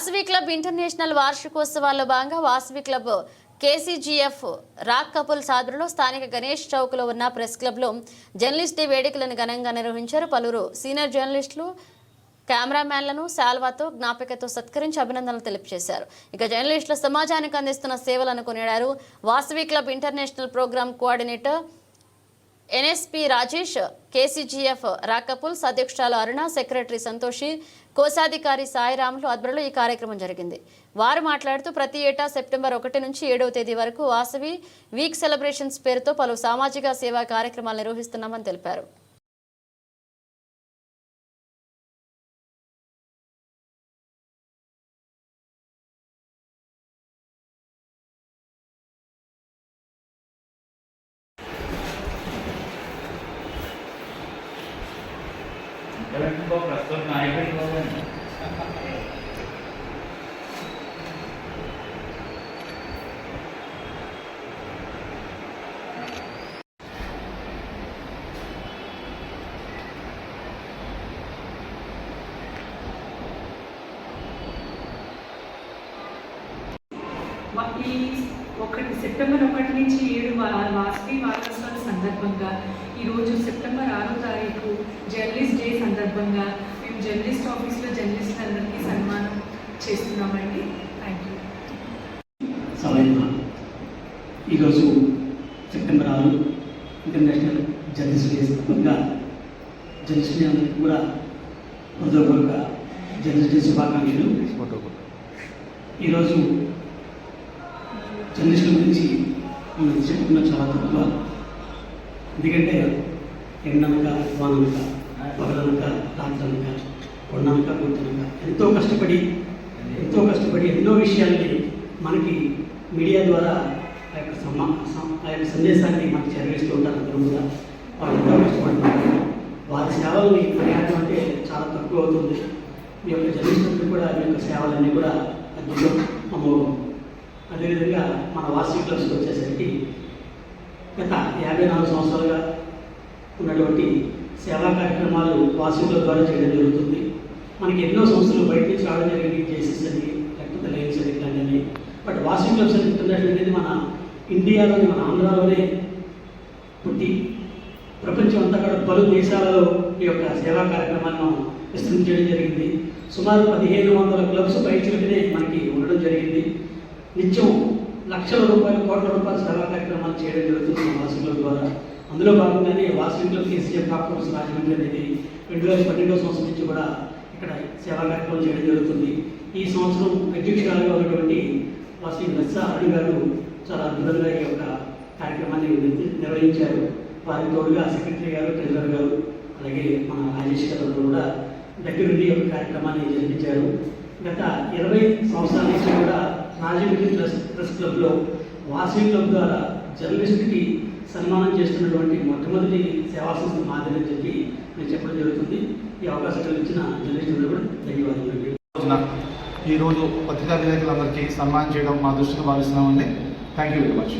Vasavi club international వార్షికోత్సవాల్లో భాగంగా Vasavi club KCGF rock couple సాధనలో స్థానిక గణేష్ చౌక్లో ఉన్న ప్రెస్ క్లబ్లో జర్నలిస్ట్ డే వేడుకలను ఘనంగా నిర్వహించారు. పలువురు సీనియర్ జర్నలిస్టులు కెమెరామ్యాన్లను శాల్వాతో జ్ఞాపికతో సత్కరించి అభినందనలు తెలియజేశారు. ఇక జర్నలిస్టుల సమాజానికి అందిస్తున్న సేవలను కొనియాడారు Vasavi club international programme coordinator NSP Rajesh KCGF rock couples అధ్యక్షురాలు అరుణ సెక్రటరీ సంతోషి కోశాధికారి సాయిరాములు ఆధ్వర్యంలో ఈ కార్యక్రమం జరిగింది. వారు మాట్లాడుతూ ప్రతి ఏటా సెప్టెంబర్ ఒకటి నుంచి ఏడవ తేదీ వరకు వాసవి వీక్ సెలబ్రేషన్స్ పేరుతో పలు సామాజిక సేవా కార్యక్రమాలు నిర్వహిస్తున్నామని తెలిపారు. ఇంకో ప్రస్తుతం నాయకుడు బాగుంది వా- ఈ ఒకటి సెప్టెంబర్ ఒకటి నుంచి ఏడు వాసవి వారోత్సవాల సందర్భంగా ఈరోజు సెప్టెంబర్ ఆరో తారీఖు జర్నలిస్ట్ డే సందర్భంగా మేము జర్నలిస్ట్ ఆఫీస్లో జర్నలిస్టులందరికీ సన్మానం చేస్తున్నామండి. థ్యాంక్ యూ ఈరోజు సెప్టెంబర్ ఆరు ఇంటర్నేషనల్ జర్నలిస్ట్ డే సందర్భంగా జర్నలిస్ట్ డే అందరికీ కూడా హృదయపూర్వక జర్నలిస్ట్ డే శుభాకాంక్షలు. ఈరోజు జర్నలిస్టుల గురించి మనం చెప్పుకున్న చాలా తక్కువ. ఎందుకంటే ఎండనక వాననక పగలనక రాత్రనక కొండనక గుర్తనక ఎంతో కష్టపడి ఎంతో కష్టపడి ఎన్నో విషయాల్ని మనకి మీడియా ద్వారా ఆ యొక్క సమా ఆ యొక్క సందేశాన్ని మనకు చేరవేస్తూ ఉంటారు అందరూ కూడా. వాళ్ళు ఎంతో కష్టపడుతున్నారు. వారి సేవల్ని ప్రయాణం అంటే చాలా తక్కువ అవుతుంది. మీ యొక్క జర్నలిస్టులకు కూడా మీ యొక్క సేవలన్నీ కూడా అద్భుతం అమోఘం. అదేవిధంగా మన వార్షిక క్లబ్స్కి వచ్చేసరికి గత యాభై నాలుగు సంవత్సరాలుగా ఉన్నటువంటి సేవా కార్యక్రమాలు వార్షికుల ద్వారా చేయడం జరుగుతుంది. మనకి ఎన్నో సంస్థలు బయట నుంచి రావడం జరిగింది. జేసీస్ అని లేకపోతే లయన్స్ అని బట్ వార్షిక క్లబ్స్ అని ఇంటర్నేషనల్ అనేది మన ఇండియాలోని మన ఆంధ్రాలోనే పుట్టి ప్రపంచం అంతా కూడా పలు దేశాలలో ఈ యొక్క సేవా కార్యక్రమాలను విస్తరించడం జరిగింది. సుమారు పదిహేను వందల క్లబ్స్ బయటనే మనకి నిత్యం లక్షల రూపాయలు కోట్ల రూపాయల సేవా కార్యక్రమాలు చేయడం జరుగుతుంది మన ద్వారా. అందులో భాగంగానే వాసవి కేసీఆర్ కేసీఎం రాజమండ్రి అనేది రెండు వేల పన్నెండవ సంవత్సరం నుంచి కూడా ఇక్కడ సేవా కార్యక్రమాలు చేయడం జరుగుతుంది. ఈ సంవత్సరం అధ్యక్షురాలుగా ఉన్నటువంటి వాసవి లస్స అరుణ్ గారు చాలా అద్భుతంగా ఈ యొక్క కార్యక్రమాన్ని నిర్వహించారు. వారి తోడుగా సెక్రటరీ గారు ట్రెజరర్ గారు అలాగే మన రాజేష్ గారు కూడా దగ్గరుండి ఒక కార్యక్రమాన్ని జరిపించారు. గత ఇరవై సంవత్సరాల నుంచి కూడా రాజమండ్రి ప్రెస్ ప్రెస్ క్లబ్లో వాసీ క్లబ్ ద్వారా జర్నలిస్ట్కి సన్మానం చేస్తున్నటువంటి మొట్టమొదటి సేవా సంస్థ మాదిరి చెప్పి నేను చెప్పడం జరుగుతుంది. ఈ అవకాశం కల్పించిన జర్నలిస్టులు కూడా ధన్యవాదాలు ఈరోజు పత్రికా విలేకరులందరికీ సన్మానం చేయడం మా దృష్టిలో భావిస్తున్నామండి. Thank you very much